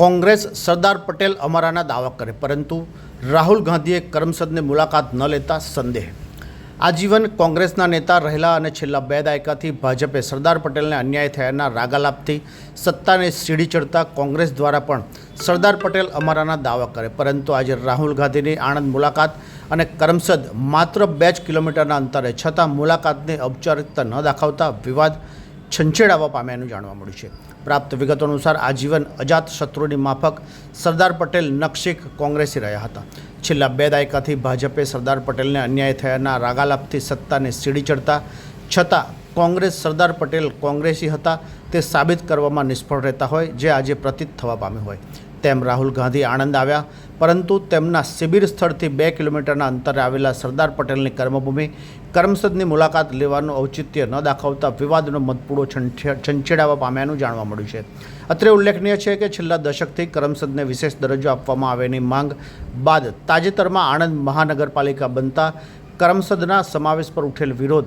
કોંગ્રેસ સરદાર પટેલ અમારાના દાવા કરે, પરંતુ રાહુલ ગાંધીએ કરમસદની મુલાકાત ન લેતા સંદેહ. આજીવન કોંગ્રેસના નેતા રહેલા અને છેલ્લા બે દાયકાથી ભાજપે સરદાર પટેલને અન્યાય થયાના રાગાલાપથી સત્તાને સીડી ચડતા કોંગ્રેસ દ્વારા પણ સરદાર પટેલ અમારાના દાવા કરે, પરંતુ આજે રાહુલ ગાંધીની આણંદ મુલાકાત અને કરમસદ માત્ર બે જ કિલોમીટરના અંતરે, છતાં મુલાકાતની ઔપચારિકતા ન દાખવતા વિવાદ છંછેડાવા પામ્યાનું જાણવા મળ્યું છે. પ્રાપ્ત વિગતો અનુસાર આજીવન અજાત શત્રુની માફક સરદાર પટેલ નક્ષિક કોંગ્રેસી રહ્યા હતા. છેલ્લા બે દાયકાથી ભાજપે સરદાર પટેલને અન્યાય થયાના રાગાલાપથી સત્તાને સીડી ચડતા, છતાં કોંગ્રેસ સરદાર પટેલ કોંગ્રેસી હતા તે સાબિત કરવામાં નિષ્ફળ રહેતા હોય, જે આજે પ્રતીત થવા પામ્યું હોય. તેમ રાહુલ ગાંધી આણંદ આવ્યા. પરંતુ તેમના શિબિર સ્થળથી બે કિલોમીટરના અંતરે આવેલા સરદાર પટેલની કર્મભૂમિ, કરમસદની મુલાકાત લેવાનું ઔચિત્ય ન દાખવતા વિવાદનો મધપૂડો છંછે- છંછેડાવા પામ્યાનું જાણવા મળ્યું છે. અત્રે ઉલ્લેખનીય છે કે છેલ્લા દશકથી કરમસદને વિશેષ દરજ્જો આપવામાં આવેની માંગ બાદ તાજેતરમાં આણંદ મહાનગરપાલિકા બનતા કરમસદના સમાવેશ પર ઉઠેલ વિરોધ.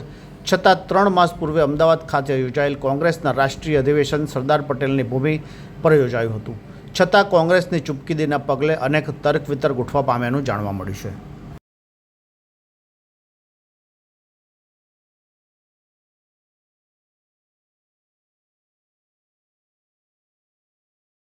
છતાં ત્રણ માસ પૂર્વે અમદાવાદ ખાતે યોજાયેલ કોંગ્રેસના રાષ્ટ્રીય અધિવેશન સરદાર પટેલની ભૂમિ પર યોજાયું હતું. છતાં કોંગ્રેસની ચૂપકીદીના પગલે અનેક તર્ક વિતર્ક ઉઠવા પામ્યાનું જાણવા મળ્યું છે.